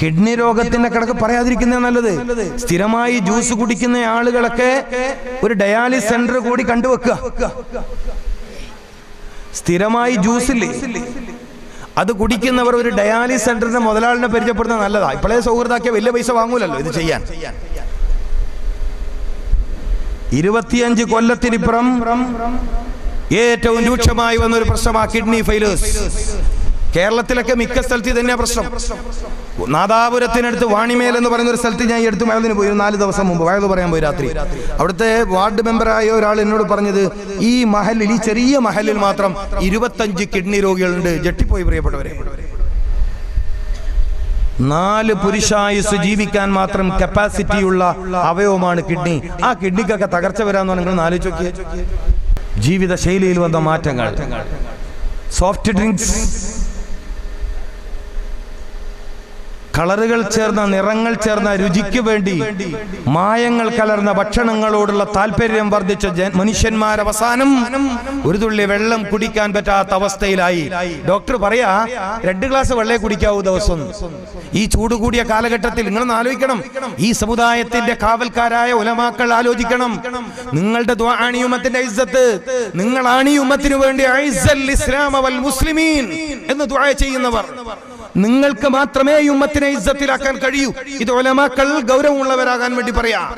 Kidney രോഗത്തിന്റെ കിടക്ക് പറയാതിരിക്കുന്നത് നല്ലത്. സ്ഥിരമായി ജ്യൂസ് കുടിക്കുന്ന ആളുകളൊക്കെ ഒരു ഡയാലിസ് സെന്റർ കൂടി കണ്ടുവെക്കുക. സ്ഥിരമായി ജ്യൂസ് ഇല്ലേ? അത് കുടിക്കുന്നവർ ഒരു ഡയാലിസ് സെന്ററിന്റെ മുതലാളിനെ പരിചയപ്പെടുന്നത് നല്ലതാ. ഇപ്പോഴേ സൗഹൃദാക്കിയ വലിയ പൈസ വാങ്ങൂലല്ലോ ഇത് ചെയ്യാൻ. ഇരുപത്തിയഞ്ച് കൊല്ലത്തിനിപ്പുറം ഏറ്റവും രൂക്ഷമായി വന്ന ഒരു പ്രശ്നമാണ് കിഡ്നി ഫെയിലേഴ്സ് കേരളത്തിലൊക്കെ മിക്ക സ്ഥലത്ത് തന്നെ പ്രശ്നം. നാദാപുരത്തിനടുത്ത് വാണിമേൽ എന്ന് പറയുന്ന ഒരു സ്ഥലത്ത് ഞാൻ എടുത്ത് വയലിന് പോയി നാല് ദിവസം മുമ്പ് വയത് പറയാൻ പോയി രാത്രി. അവിടുത്തെ വാർഡ് മെമ്പറായ ഒരാൾ എന്നോട് പറഞ്ഞത് ഈ മഹലിൽ ഈ ചെറിയ മഹലിൽ മാത്രം ഇരുപത്തഞ്ച് കിഡ്നി രോഗികളുണ്ട്. ജട്ടിപ്പോയി പ്രിയപ്പെട്ടവരെ. നാല് പുരുഷായുസ് ജീവിക്കാൻ മാത്രം കപ്പാസിറ്റിയുള്ള അവയവമാണ് കിഡ്നി. ആ കിഡ്നിക്കൊക്കെ തകർച്ച വരാന്ന് നിങ്ങൾ ജീവിത ശൈലിയിൽ വന്ന മാറ്റങ്ങൾ. സോഫ്റ്റ് ഡ്രിങ്ക്സ് കളറുകൾ ചേർന്ന നിറങ്ങൾ ചേർന്ന രുചിക്ക് വേണ്ടി മായങ്ങൾ കലർന്ന ഭക്ഷണങ്ങളോടുള്ള താല്പര്യം വർദ്ധിച്ച മനുഷ്യന്മാർ അവസാനം ഒരു തുള്ളി വെള്ളം കുടിക്കാൻ പറ്റാത്ത അവസ്ഥയിലായി. ഡോക്ടർ പറയാ രണ്ട് ഗ്ലാസ് വെള്ളേ കുടിക്കാവൂ ദിവസം. ഈ ചൂട് കൂടിയ കാലഘട്ടത്തിൽ നിങ്ങളൊന്ന് ആലോചിക്കണം. ഈ സമുദായത്തിന്റെ കാവൽക്കാരായ ഉലമാക്കൾ ആലോചിക്കണം. നിങ്ങളുടെ ദ്വാണിയുമത്തിന്റെ ഐസത്ത് നിങ്ങളാണ് ഈ ഉമ്മത്തിനു വേണ്ടി വൽ മുസ്ലിമീൻ എന്ന് ദ്വായ ചെയ്യുന്നവർ. നിങ്ങൾക്ക് മാത്രമേ ഈ ഉമ്മത്തിനെ ഇജ്ജത്തിലാക്കാൻ കഴിയൂ. ഇത് ഒലമാക്കൾ ഗൗരവമുള്ളവരാകാൻ വേണ്ടി പറയാ.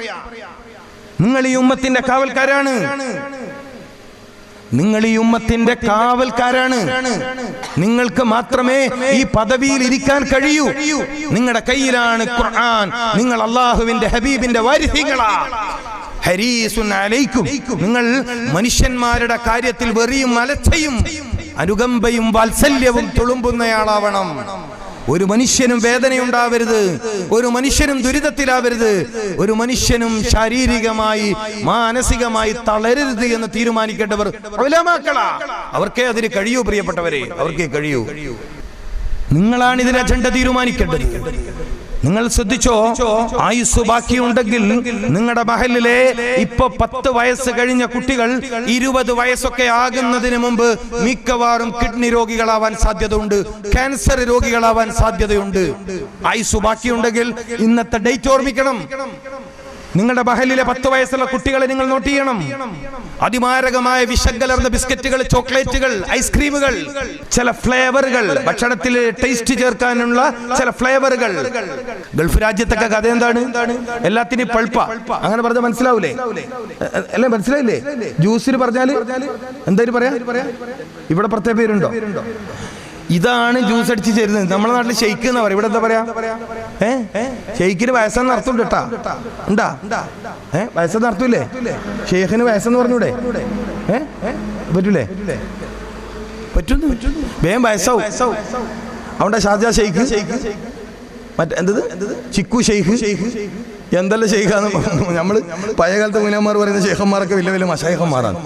നിങ്ങൾ ഈ ഉമ്മത്തിന്റെ കാവൽക്കാരാണ്. നിങ്ങൾ ഈ ഉമ്മത്തിന്റെ കാവൽക്കാരാണ്. നിങ്ങൾക്ക് മാത്രമേ ഈ പദവിയിൽ ഇരിക്കാൻ കഴിയൂ. നിങ്ങളുടെ കയ്യിലാണ് ഖുർആൻ. നിങ്ങൾ അള്ളാഹുവിന്റെ ഹബീബിന്റെ വാരിധികളാ ഹരീസുൻ അലൈക്കും. നിങ്ങൾ മനുഷ്യന്മാരുടെ കാര്യത്തിൽ വെറിയും അലച്ചയും. അനുകമ്പയും വാത്സല്യവും തുളുമ്പുന്നയാളാവണം. ഒരു മനുഷ്യനും വേദനയുണ്ടാവരുത്. ഒരു മനുഷ്യനും ദുരിതത്തിലാവരുത്. ഒരു മനുഷ്യനും ശാരീരികമായി മാനസികമായി തളരരുത് എന്ന് തീരുമാനിക്കേണ്ടവർ അവർക്കേ അതിന് കഴിയൂ പ്രിയപ്പെട്ടവരെ. അവർക്കേ കഴിയൂ. നിങ്ങളാണ് ഇതിന് അജണ്ട തീരുമാനിക്കേണ്ടത്. നിങ്ങൾ ശ്രദ്ധിച്ചോ? ആയുസ് ബാക്കിയുണ്ടെങ്കിൽ നിങ്ങളുടെ മഹലിലെ ഇപ്പൊ പത്ത് വയസ്സ് കഴിഞ്ഞ കുട്ടികൾ ഇരുപത് വയസ്സൊക്കെ ആകുന്നതിന് മുമ്പ് മിക്കവാറും കിഡ്നി രോഗികളാവാൻ സാധ്യതയുണ്ട്. ക്യാൻസർ രോഗികളാവാൻ സാധ്യതയുണ്ട്. ആയുസ് ബാക്കിയുണ്ടെങ്കിൽ ഇന്നത്തെ ഡേറ്റ് ഓർമ്മിക്കണം. നിങ്ങളുടെ ബഹലിലെ പത്ത് വയസ്സുള്ള കുട്ടികളെ നിങ്ങൾ നോട്ട് ചെയ്യണം. അതിമാരകമായ വിശകലർന്ന ബിസ്ക്കറ്റുകൾ ചോക്ലേറ്റുകൾ ഐസ്ക്രീമുകൾ ചില ഫ്ലേവറുകൾ ഭക്ഷണത്തിൽ ടേസ്റ്റ് ചേർക്കാനുള്ള ചില ഫ്ലേവറുകൾ. ഗൾഫ് രാജ്യത്തൊക്കെ കഥ എന്താണ്? എല്ലാത്തിനും പൾപ്പ. അങ്ങനെ പറഞ്ഞാൽ മനസ്സിലാവൂലേ? അല്ലെ മനസ്സിലായില്ലേ? ജ്യൂസിന് പറഞ്ഞാൽ എന്തായാലും പറയാ? ഇവിടെ പ്രത്യേക പേരുണ്ടോ? ഇതാണ് ജ്യൂസ് അടിച്ച് ചേരുന്നത്. നമ്മുടെ നാട്ടിൽ ഷെയ്ക്ക് എന്ന് പറയാം? ഇവിടെ എന്താ പറയാ? ഏ? ഷെയ്ക്കിന് വയസ്സെന്ന് അർത്ഥം കേട്ടാ. ഉണ്ടാ? ഏ? വയസ്സെന്ന് അർത്ഥമില്ലേ? ഷെയ്ഖിന് വയസ്സെന്ന് പറഞ്ഞൂടെ? ഏ? പറ്റൂലേ? പറ്റുന്നു. വേഗം വയസ്സാവും. അവിടെ ഷാജാ ഷെയ്ഖ് മറ്റേ എന്തത്? ചിക്കു ഷെയ്ഖ്? എന്തല്ല ഷെയ്ഖാന്ന് നമ്മൾ പഴയ കാലത്തെ മുനന്മാർ പറയുന്ന ഷെയ്ഖന്മാരൊക്കെ വലിയ വലിയ മഷായിഖന്മാരാണ്.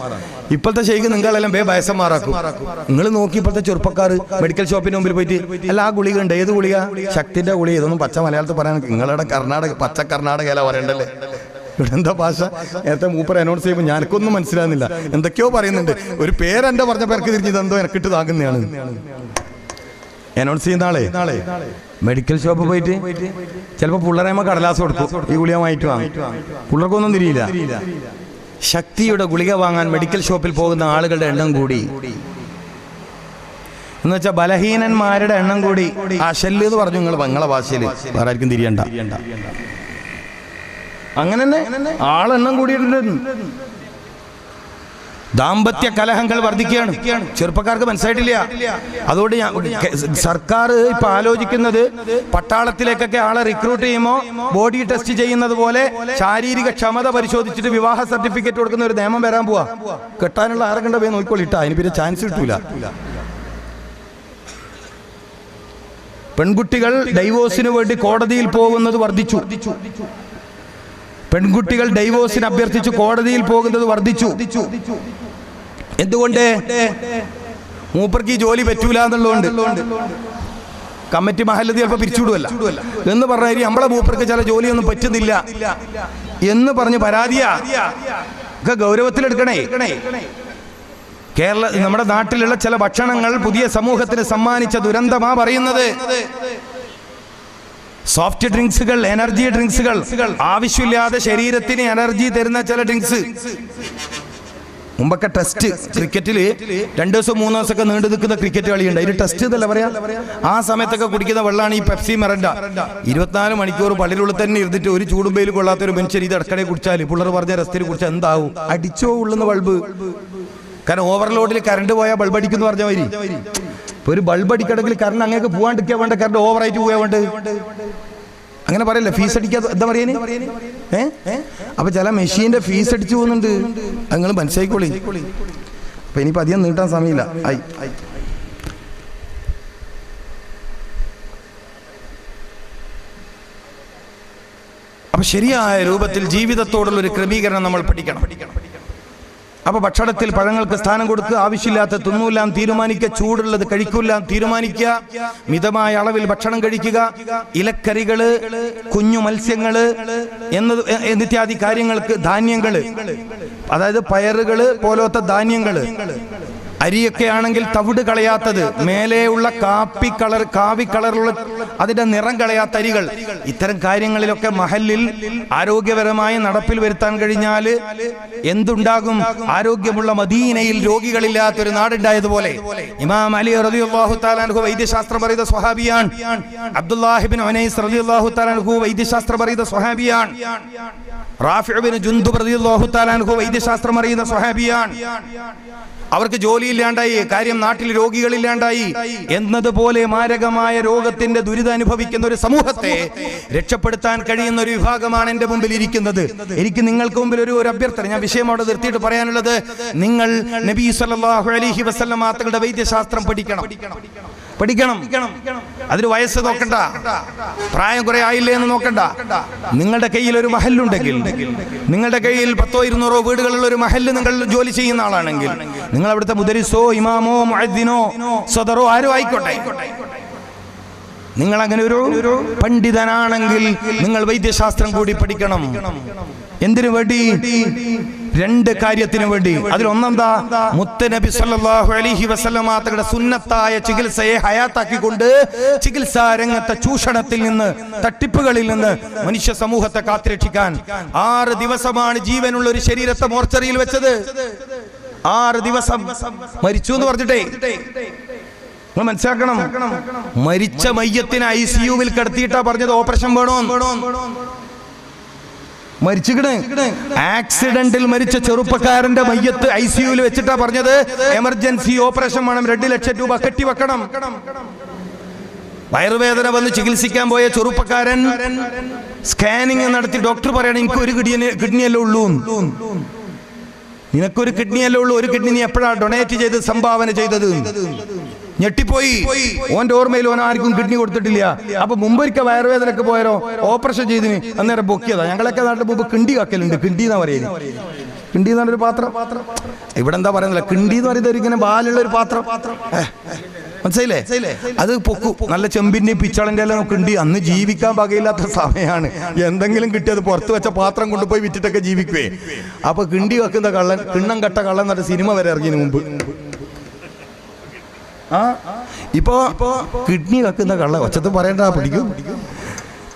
ഇപ്പോഴത്തെ ഷെയ്ഖ് നിങ്ങളെല്ലാം ബേ വയസ്സന്മാരാക്കും. നിങ്ങൾ നോക്കി ഇപ്പോഴത്തെ ചെറുപ്പക്കാർ മെഡിക്കൽ ഷോപ്പിന് മുമ്പിൽ പോയിട്ട് അല്ല ആ ഗുളിക ഉണ്ട്. ഏത് ഗുളിക? ശക്തിന്റെ ഗുളിക. ഇതൊന്നും പച്ച മലയാളത്തിൽ പറയാൻ നിങ്ങളുടെ കർണാടക പച്ച കർണാടകയില പറയണ്ടല്ലേ? ഇവിടെ എന്താ ഭാഷ? നേരത്തെ മൂപ്പർ അനൗൺസ് ചെയ്യുമ്പോൾ ഞാനൊക്കൊന്നും മനസ്സിലാകുന്നില്ല. എന്തൊക്കെയോ പറയുന്നുണ്ട്. ഒരു പേരെന്റെ പറഞ്ഞ പേർക്ക് തിരിഞ്ഞ് ഇതെന്തോ എനിക്കിട്ട് താങ്ങുന്നതാണ്. അനൗൺസ് ചെയ്യുന്ന ആളെ മെഡിക്കൽ ഷോപ്പ് പോയിട്ട് ചിലപ്പോൾ പിള്ളേരമ്മ കടലാസ് കൊടുത്തു ഈ ഗുളിക വാങ്ങിട്ട് വാങ്ങും പിള്ളേർക്കൊന്നും തിരിയില്ല. ശക്തിയുടെ ഗുളിക വാങ്ങാൻ മെഡിക്കൽ ഷോപ്പിൽ പോകുന്ന ആളുകളുടെ എണ്ണം കൂടി. എന്ന് വെച്ചാൽ ബലഹീനന്മാരുടെ എണ്ണം കൂടി. ആ ഷെല്ല് എന്ന് പറഞ്ഞു നിങ്ങൾ ബംഗള ഭാഷയിൽ വേറെ ആർക്കും തിരിയണ്ട. അങ്ങനെ തന്നെ ആളെണ്ണം കൂടിയിട്ടുണ്ട് ദാമ്പത്യ കലഹങ്ങൾ വർദ്ധിക്കുകയാണ്. ചെറുപ്പക്കാർക്ക് മനസ്സിലായിട്ടില്ല. അതുകൊണ്ട് ഞാൻ സർക്കാർ ഇപ്പൊ ആലോചിക്കുന്നത് പട്ടാളത്തിലേക്കൊക്കെ ആളെ റിക്രൂട്ട് ചെയ്യുമ്പോൾ ബോഡി ടെസ്റ്റ് ചെയ്യുന്നത് പോലെ ശാരീരിക ക്ഷമത പരിശോധിച്ചിട്ട് വിവാഹ സർട്ടിഫിക്കറ്റ് കൊടുക്കുന്ന ഒരു നിയമം വരാൻ പോവാ. കെട്ടാനുള്ള ആരെ കണ്ട? പോയി നോക്കിക്കൊള്ളിട്ടാ അതിന് പിന്നെ ചാൻസ് കിട്ടൂല. പെൺകുട്ടികൾ ഡൈവോഴ്സിന് വേണ്ടി കോടതിയിൽ പോകുന്നത് വർദ്ധിച്ചു. പെൺകുട്ടികൾ ഡൈവോഴ്സിന് അഭ്യർത്ഥിച്ച് കോടതിയിൽ പോകുന്നത് വർദ്ധിച്ചു. എന്തുകൊണ്ട്? മൂപ്പർക്ക് ഈ ജോലി പറ്റൂല എന്നുള്ളതുകൊണ്ട്. കമ്മിറ്റി മഹല്ലതി ചിലപ്പോൾ പിരിച്ചുവിടുമല്ല എന്ന് പറഞ്ഞാൽ നമ്മളെ മൂപ്പർക്ക് ചില ജോലിയൊന്നും പറ്റുന്നില്ല എന്ന് പറഞ്ഞ് പരാതിയാ. ഒക്കെ ഗൗരവത്തിലെടുക്കണേ. കേരള നമ്മുടെ നാട്ടിലുള്ള ചില ഭക്ഷണങ്ങൾ പുതിയ സമൂഹത്തിന് സമ്മാനിച്ച ദുരന്തമാ പറയുന്നത്. സോഫ്റ്റ് ഡ്രിങ്ക്സുകൾ എനർജി ഡ്രിങ്ക്സുകൾ ആവശ്യമില്ലാതെ ശരീരത്തിന് എനർജി തരുന്ന ചില ഡ്രിങ്ക്സ്. മുമ്പൊക്കെ ടെസ്റ്റ് ക്രിക്കറ്റിൽ രണ്ടു ദിവസം മൂന്ന് ദിവസമൊക്കെ നീണ്ടു നിൽക്കുന്ന ക്രിക്കറ്റ് കളിയുണ്ട്. അതിന് ടെസ്റ്റ് എന്നല്ല പറയാ. ആ സമയത്തൊക്കെ കുടിക്കുന്ന വെള്ളമാണ് ഈ പെപ്സി മെറണ്ട ഇരുപത്തിനാല് മണിക്കൂർ പള്ളിയിലുള്ളിൽ തന്നെ ഇരുന്നിട്ട് ഒരു ചൂടുമ്പയിൽ കൊള്ളാത്ത ഒരു മനുഷ്യർ ഇത് ഇടക്കടെ കുടിച്ചാൽ പിള്ളേർ പറഞ്ഞ രസത്തിൽ കുടിച്ചാൽ എന്താവും? അടിച്ചോ ഉള്ളുന്ന ബൾബ് കാരണം ഓവർലോഡിൽ കറണ്ട് പോയാൽ ബൾബ് അടിക്കുന്നു പറഞ്ഞ മതി ഒരു ബൾബ് അടിക്കണമെങ്കിൽ കറണ്ട് അങ്ങേക്ക് പോകാണ്ടിരിക്കാൻ വേണ്ട കറണ്ട് ഓവറായിട്ട് പോയാൽ വേണ്ട അങ്ങനെ പറയല്ലേ? ഫീസ് അടിക്കാതെ എന്താ പറയാന് ഏ? അപ്പൊ ചില മെഷീന്റെ ഫീസ് അടിച്ചു പോകുന്നുണ്ട്. നിങ്ങൾ മനസ്സിലാക്കിക്കോളി അപ്പൊ ഇനിയിപ്പോ അധികം നീട്ടാൻ സമയമില്ല. ആയി. അപ്പൊ ശരിയായ രൂപത്തിൽ ജീവിതത്തോടുള്ള ഒരു ക്രമീകരണം നമ്മൾ പഠിക്കണം പഠിക്കണം പഠിക്കണം. അപ്പൊ ഭക്ഷണത്തിൽ പഴങ്ങൾക്ക് സ്ഥാനം കൊടുക്കുക ആവശ്യമില്ലാത്ത തിന്നൂലാം തീരുമാനിക്കുക ചൂടുള്ളത് കഴിക്കൂലാം തീരുമാനിക്കുക മിതമായ അളവിൽ ഭക്ഷണം കഴിക്കുക ഇലക്കറികൾ കുഞ്ഞു മത്സ്യങ്ങൾ എന്നത് എന്നിത്യാദി കാര്യങ്ങൾക്ക് ധാന്യങ്ങൾ. അതായത് പയറുകൾ പോലത്തെ ധാന്യങ്ങൾ. അരിയൊക്കെ ആണെങ്കിൽ തവിട് കളയാത്തത്. മേലെയുള്ള കാപ്പി കളർ കാവി കളറുള്ള അതിന്റെ നിറം കളയാ തരികൾ. ഇത്തരം കാര്യങ്ങളിലൊക്കെ മഹലിൽ ആരോഗ്യപരമായ നടപ്പിൽ വരുത്താൻ കഴിഞ്ഞാൽ എന്തുണ്ടാകും? ആരോഗ്യമുള്ള മദീനയിൽ രോഗികളില്ലാത്തൊരു നാടുണ്ടായതുപോലെ. ഇമാം അലി റളിയല്ലാഹു താലാൻഹു വൈദ്യശാസ്ത്രം പറയുന്ന സ്വഹാബിയാൻ അബ്ദുല്ലാഹിബിൻ ഒനൈസ് റളിയല്ലാഹു താലാൻഹു വൈദ്യശാസ്ത്രം പറയുന്ന സ്വഹാബിയാൻ റാഫിബിൻ ജുന്ദു റളിയല്ലാഹു താലാൻഹു വൈദ്യശാസ്ത്രം അറിയുന്ന സ്വഹാബിയാൻ അവർക്ക് ജോലിയില്ലാണ്ടായി കാര്യം നാട്ടിൽ രോഗികളില്ലാണ്ടായി. എന്നതുപോലെ മാരകമായ രോഗത്തിന്റെ ദുരിതം അനുഭവിക്കുന്ന ഒരു സമൂഹത്തെ രക്ഷപ്പെടുത്താൻ കഴിയുന്ന ഒരു വിഭാഗമാണ് എന്റെ മുമ്പിൽ ഇരിക്കുന്നത്. എനിക്ക് നിങ്ങൾക്ക് മുമ്പിൽ ഒരു ഒരു അഭ്യർത്ഥന ഞാൻ വിഷയം അവിടെ നിർത്തിയിട്ട് പറയാനുള്ളത് നിങ്ങൾ നബി അലൈഹി വസല്ലം മാത്തകളുടെ വൈദ്യശാസ്ത്രം പഠിക്കണം. പഠിക്കണം. അതിന് വയസ്സ് നോക്കണ്ട. പ്രായം കുറെ ആയില്ലേ എന്ന് നോക്കണ്ട. നിങ്ങളുടെ കയ്യിൽ ഒരു മഹലുണ്ടെങ്കിൽ നിങ്ങളുടെ കയ്യിൽ പത്തോ ഇരുന്നൂറോ വീടുകളുള്ള ഒരു മഹൽ നിങ്ങൾ ജോലി ചെയ്യുന്ന ആളാണെങ്കിൽ നിങ്ങൾ അവിടുത്തെ മുദരിസോ ഇമാമോ മഴദിനോ സദറോ ആരോ ആയിക്കോട്ടെ. നിങ്ങൾ അങ്ങനെ ഒരു പണ്ഡിതനാണെങ്കിൽ നിങ്ങൾ വൈദ്യശാസ്ത്രം കൂടി പഠിക്കണം. എന്തിനു വേണ്ടി? രണ്ട് കാര്യത്തിനു വേണ്ടി. അതിലൊന്നെന്താ? മുത്തനബി സല്ലല്ലാഹു അലൈഹി വസല്ലമ തങ്ങളുടെ സുന്നത്തായ ചികിത്സയെ ഹയാത്താക്കിക്കൊണ്ട് ചികിത്സാ രംഗത്തെ ചൂഷണത്തിൽ നിന്ന് തട്ടിപ്പുകളിൽ നിന്ന് മനുഷ്യ സമൂഹത്തെ കാത്തിരക്ഷിക്കാൻ ആറ് ദിവസമാണ് ജീവനുള്ള ഒരു ശരീരത്തെ മോർച്ചറിയിൽ വെച്ചത്. ആറ് ദിവസം. മരിച്ചു എന്ന് പറഞ്ഞിട്ടേ. നിങ്ങൾ മനസ്സിലാക്കണം. മരിച്ച മയ്യത്തിന് ഐ സി യുവിൽ കിടത്തിയിട്ടാ പറഞ്ഞത് ഓപ്പറേഷൻ വേണോ മരിച്ചിക്കണ്. ആക്സിഡന്റിൽ മരിച്ച ചെറുപ്പക്കാരന്റെ മയ്യത്ത് ഐ സി യുവിൽ വെച്ചിട്ടാ പറഞ്ഞത്. എമർജൻസി ഓപ്പറേഷൻ വേണം. രണ്ട് ലക്ഷം രൂപ കെട്ടി വെക്കണം. വയറുവേദന വന്ന് ചികിത്സിക്കാൻ പോയ ചെറുപ്പക്കാരൻ സ്കാനിങ് നടത്തി ഡോക്ടർ പറയണം എനിക്ക് ഒരു കിഡ്നി കിഡ്നിയല്ലേ ഉള്ളൂ നിനക്കൊരു കിഡ്നിയല്ലേ ഉള്ളൂ. ഒരു കിഡ്നി നീ എപ്പോഴാണ് ഡൊണേറ്റ് ചെയ്ത് സംഭാവന ചെയ്തത്? ഞെട്ടിപ്പോയി. ഓന്റെ ഓർമ്മയിൽ ഓൻ ആർക്കും കിഡ്നി കൊടുത്തിട്ടില്ല. അപ്പൊ മുമ്പൊരിക്കൽ വയറുവേദനക്ക് പോയാലോ ഓപ്പറേഷൻ ചെയ്തിന് അന്നേരം പൊക്കിയതാ. ഞങ്ങളൊക്കെ നാട്ടിൽ മുമ്പ് കിണ്ടി കാക്കലുണ്ട്. കിണ്ടി എന്നാ പറയുന്നത് കിണ്ടി എന്ന് പറഞ്ഞൊരു പാത്രം. ഇവിടെ എന്താ പറയുന്നില്ല കിണ്ടി എന്ന് പറയുന്നത് ഇങ്ങനെ ബാലുള്ള ഒരു പാത്രം. ഏ, മനസ്സിലായില്ലേ? അത് പൊക്കു നല്ല ചെമ്പിന്റെ പിച്ചളന്റെ എല്ലാം ഉണ്ട്. അന്ന് ജീവിക്കാൻ വകയില്ലാത്ത സമയമാണ്. എന്തെങ്കിലും കിട്ടിയത് പുറത്ത് വെച്ച പാത്രം കൊണ്ടുപോയി വിറ്റിട്ടൊക്കെ ജീവിക്കുവേ. അപ്പൊ കിണ്ടി വെക്കുന്ന കള്ളൻ കിണ്ണം കട്ട കള്ളൻ എന്നൊരു സിനിമ വരെ ഇറങ്ങിയതിന് മുമ്പ്. ആ? ഇപ്പോ കിഡ്നി വെക്കുന്ന കള്ളൻ ഒച്ചത്ത് പറയണ്ട പിടിക്കും.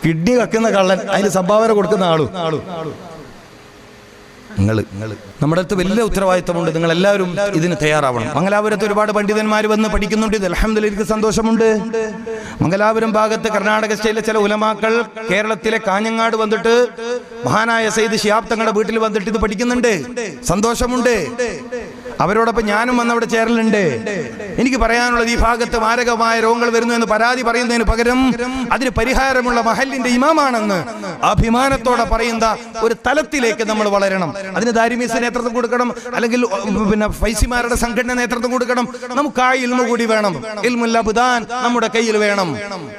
കിഡ്നി വെക്കുന്ന കള്ളൻ അതിന് സംഭാവന കൊടുക്കുന്ന ആളും. നിങ്ങൾ നമ്മുടെ അടുത്ത് വലിയ ഉത്തരവാദിത്തമുണ്ട്. നിങ്ങൾ എല്ലാവരും ഇതിന് തയ്യാറാവണം. മംഗലാപുരത്ത് ഒരുപാട് പണ്ഡിതന്മാർ വന്ന് പഠിക്കുന്നുണ്ട്. ഇത് അലഹമ്മദില്ല സന്തോഷമുണ്ട്. മംഗലാപുരം ഭാഗത്ത് കർണാടക സ്റ്റേറ്റിലെ ചില ഉലമാക്കൾ കേരളത്തിലെ കാഞ്ഞങ്ങാട് വന്നിട്ട് മഹാനായ സയ്യിദ് ഷിയാബ് തങ്ങളുടെ വീട്ടിൽ വന്നിട്ട് ഇത് പഠിക്കുന്നുണ്ട്. സന്തോഷമുണ്ട്. അവരോടൊപ്പം ഞാനും വന്ന് അവിടെ ചേരലുണ്ട്. എനിക്ക് പറയാനുള്ളത് ഈ ഭാഗത്ത് മാരകമായ രോഗങ്ങൾ വരുന്നു എന്ന് പരാതി പറയുന്നതിന് പകരം അതിന് പരിഹാരമുള്ള മഹലിന്റെ ഇമാമാണെന്ന് അഭിമാനത്തോടെ പറയുന്ന ഒരു തലത്തിലേക്ക് നമ്മൾ വളരണം. അതിന് ദാരിമീസ് നേതൃത്വം കൊടുക്കണം. അല്ലെങ്കിൽ പിന്നെ ഫൈസിമാരുടെ സംഘടന നേതൃത്വം കൊടുക്കണം. നമുക്ക് ആ ഇൽമു കൂടി വേണം. ഇൽമുല്ലാബുദാൻ നമ്മുടെ കയ്യിൽ വേണം.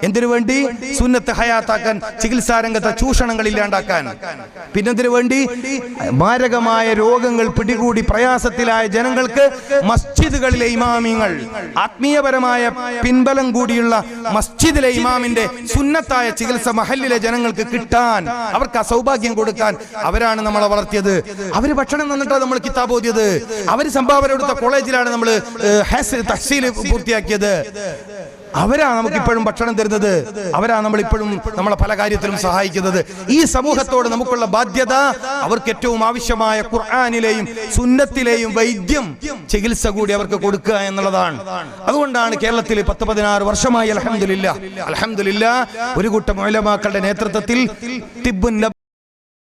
എന്തിനു വേണ്ടി? സുന്നത്ത് ഹയാത്താക്കാൻ ചികിത്സാ രംഗത്തെ ചൂഷണങ്ങൾ ഇല്ലാണ്ടാക്കാൻ. പിന്നെന്തിനു വേണ്ടി? മാരകമായ രോഗങ്ങൾ പിടികൂടി പ്രയാസത്തിലായ ജനങ്ങൾക്ക് മസ്ജിദുകളിലെ ഇമാമിങ്ങൾ ആത്മീയപരമായ പിൻബലം കൂടിയുള്ള മസ്ജിദിലെ ഇമാമിന്റെ സുന്നത്തായ ചികിത്സ മഹല്ലിലെ ജനങ്ങൾക്ക് കിട്ടാൻ അവർക്ക് അസൗഭാഗ്യം സൗഭാഗ്യം കൊടുക്കാൻ അവരാണ് നമ്മളെ വളർത്തിയത്. അവർ ഭക്ഷണം തന്നിട്ടാണ് നമ്മൾ കിതാബ് ഓതിയത്. അവർ സംഭാവന കൊടുത്ത കോളേജിലാണ് നമ്മൾ തഹസീൽ പൂർത്തിയാക്കിയത്. അവരാ നമുക്ക് ഇപ്പോഴും ഭക്ഷണം തരുന്നത്. അവരാ നമ്മൾ ഇപ്പോഴും നമ്മളെ പല കാര്യത്തിലും സഹായിക്കുന്നത്. ഈ സമൂഹത്തോട് നമുക്കുള്ള ബാധ്യത അവർക്ക് ഏറ്റവും ആവശ്യമായ ഖുർആാനിലെയും സുന്നത്തിലെയും വൈദ്യം ചികിത്സ കൂടി അവർക്ക് കൊടുക്കുക എന്നുള്ളതാണ്. അതുകൊണ്ടാണ് കേരളത്തിൽ പത്ത് പതിനാറ് വർഷമായി അലഹമില്ല അലഹമില്ല ഒരു കൂട്ടം മൊലമാക്കളുടെ നേതൃത്വത്തിൽ